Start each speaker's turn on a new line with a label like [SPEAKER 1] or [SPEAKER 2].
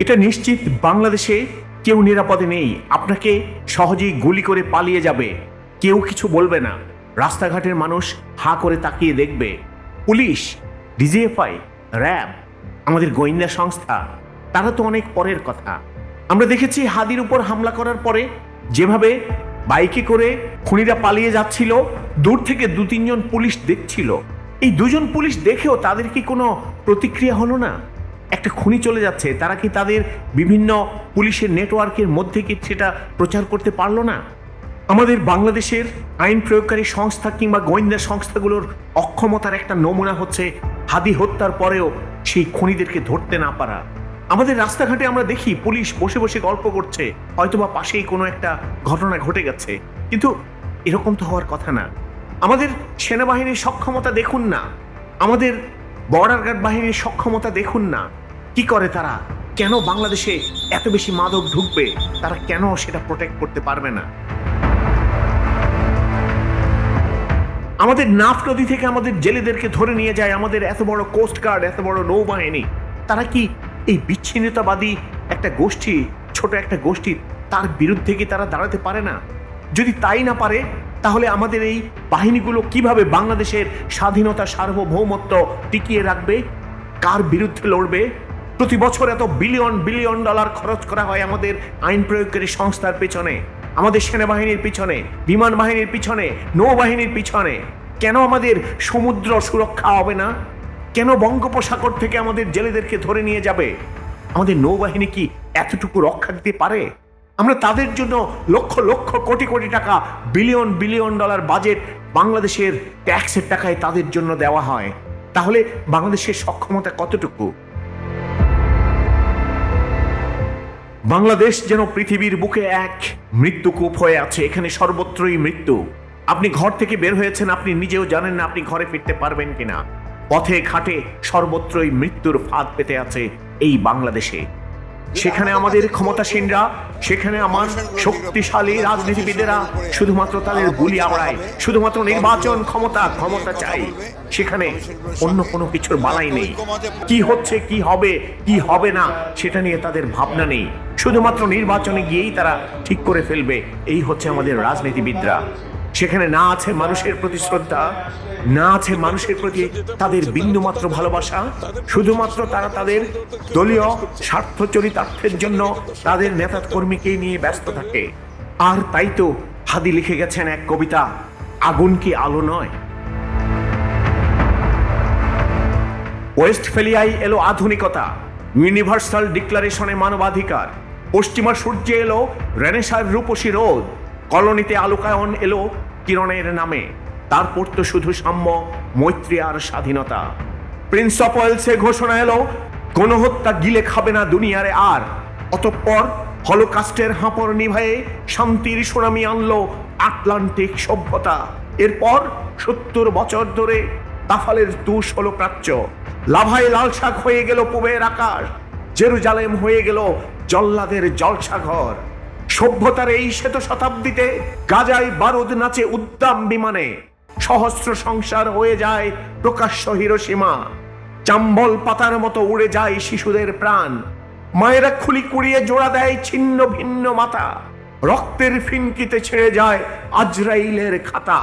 [SPEAKER 1] এটা নিশ্চিত বাংলাদেশে কেউ নিরাপদে নেই। আপনাকে সহজেই গুলি করে পালিয়ে যাবে। কেউ কিছু বলবে না। রাস্তাঘাটের মানুষ হা করে তাকিয়ে দেখবে। পুলিশ, ডিজিএফআই, র্যাব, আমাদের গোয়েন্দা সংস্থা, তারা তো অনেক পরের কথা। আমরা দেখেছি হাদির উপর হামলা করার পরে যেভাবে বাইকে করে খুনিরা পালিয়ে যাচ্ছিল, দূর থেকে দু তিনজন পুলিশ দেখছিল। এই দুজন পুলিশ দেখেও তাদের কি কোনো প্রতিক্রিয়া হলো না? একটা খুনি চলে যাচ্ছে, তারা কি তাদের বিভিন্ন পুলিশের নেটওয়ার্কের মধ্যে কি সেটা প্রচার করতে পারল না? আমাদের বাংলাদেশের আইন প্রয়োগকারী সংস্থা কিংবা গোয়েন্দা সংস্থাগুলোর অক্ষমতার একটা নমুনা হচ্ছে হাদি হত্যার পরেও সেই খুনিদেরকে ধরতে না পারা। আমাদের রাস্তাঘাটে আমরা দেখি পুলিশ বসে বসে গল্প করছে, হয়তোবা পাশেই কোনো একটা ঘটনা ঘটে গেছে। কিন্তু এরকম তো হওয়ার কথা না। আমাদের সেনাবাহিনীর সক্ষমতা দেখুন না। আমাদের বর্ডার গার্ড বাহিনীর সক্ষমতা দেখুন না। কি করে তারা? কেন বাংলাদেশে এত বেশি মাদক ঢুকবে? তারা কেন সেটা প্রোটেক্ট করতে পারবে না? আমাদের নাফ নদী থেকে আমাদের জেলেদেরকে ধরে নিয়ে যায় আমাদের এত বড় কোস্ট গার্ড এত বড় নৌবাহিনী। তারা কি এই বিচ্ছিন্নতাবাদী একটা গোষ্ঠী, ছোট একটা গোষ্ঠী, তার বিরুদ্ধে কি তারা দাঁড়াতে পারে না? যদি তাই না পারে তাহলে আমাদের এই বাহিনীগুলো কীভাবে বাংলাদেশের স্বাধীনতা সার্বভৌমত্ব টিকিয়ে রাখবে? কার বিরুদ্ধে লড়বে? প্রতি বছর এত বিলিয়ন বিলিয়ন ডলার খরচ করা হয় আমাদের আইন প্রয়োগকারী সংস্থার পেছনে, আমাদের সেনাবাহিনীর পিছনে, বিমান বাহিনীর পিছনে, নৌবাহিনীর পিছনে। কেন আমাদের সমুদ্র সুরক্ষা হবে না? কেন বঙ্গোপসাগর থেকে আমাদের জেলেদেরকে ধরে নিয়ে যাবে? আমাদের নৌবাহিনী কি এতটুকু রক্ষা দিতে পারে? আমরা তাদের জন্য লক্ষ লক্ষ কোটি কোটি টাকা বিলিয়ন বিলিয়ন ডলার বাজেট বাংলাদেশের ট্যাক্সের টাকায় তাদের জন্য দেওয়া হয়। তাহলে বাংলাদেশের সক্ষমতা কতটুকু? বাংলাদেশ যেন পৃথিবীর বুকে এক মৃত্যুকূপ হয়ে আছে, এখানে সর্বত্রই মৃত্যু। আপনি ঘর থেকে বের হয়েছেন, আপনি নিজেও জানেন না আপনি ঘরে ফিরতে পারবেন কিনা। পথে, ঘাটে সর্বত্রই মৃত্যুর ফাঁদ পেতে আছে এই বাংলাদেশে। সেখানে আমাদের ক্ষমতাসীনরা, সেখানে আমার শক্তিশালী রাজনীতিবিদেরা, শুধুমাত্র তাদের গুলি আমড়ায় শুধুমাত্র নির্বাচন ক্ষমতা ক্ষমতা চাই। সেখানে অন্য কোনো কিছুর বালাই নেই। কি হচ্ছে, কি হবে কি হবে না, সেটা নিয়ে তাদের ভাবনা নেই। শুধুমাত্র নির্বাচনে গিয়েই তারা ঠিক করে ফেলবে। এই হচ্ছে আমাদের রাজনীতিবিদরা। সেখানে না আছে মানুষের প্রতি শ্রদ্ধা না আছে মানুষের প্রতি তাদের বিন্দুমাত্র ভালোবাসা, শুধুমাত্র তারা তাদের দলীয় স্বার্থ চরিতার্থের জন্য তাদের নেতা কর্মীকে নিয়ে ব্যস্ত থাকে। আর তাই তো হাদি লিখে গেছেন এক কবিতা, আগুন কি আলো নয়? ওয়েস্টফেলিয়ায় এলো আধুনিকতা, ইউনিভার্সাল ডিক্লারেশনে মানবাধিকার, পশ্চিমা সূর্যে এলো রেনেসার রূপসী রোদ, কলোনিতে আলোকায়ন এলো কিরণের নামে। তারপর তো শুধু সাম্য, মৈত্রী আর স্বাধীনতা। প্রিন্স অফ ওয়েলসে ঘোষণা এলো, গণহত্যা গিলে খাবে না দুনিয়ারে আর। অতঃপর হলোকাস্টের হাঁপড় নিভায়ে শান্তির সুনামি আনলো আটলান্টিক সভ্যতা। এরপর সত্তর বছর ধরে তাফালের তুষ হলো প্রাচ্য। লাভায় লাল শাক হয়ে গেল পুবের আকাশ, জেরুজালেম হয়ে গেল জল্লাদের জলসাঘর। সভ্যতার এই শ্বেত শতাব্দীতে গাজায় বারুদ নাচে উদ্দাম বিমানে। সহস্র সংসার হয়ে যায় প্রকাশ্য হিরোসীমা। চাম্বল পাতার মতো উড়ে যায় শিশুদের প্রাণ। মায়েরা খুলি কুড়িয়ে জোড়া দেয় ছিন্ন ভিন্ন মাথা। রক্তের ফিনকিতে ছেড়ে যায় আজরাইলের খাতা।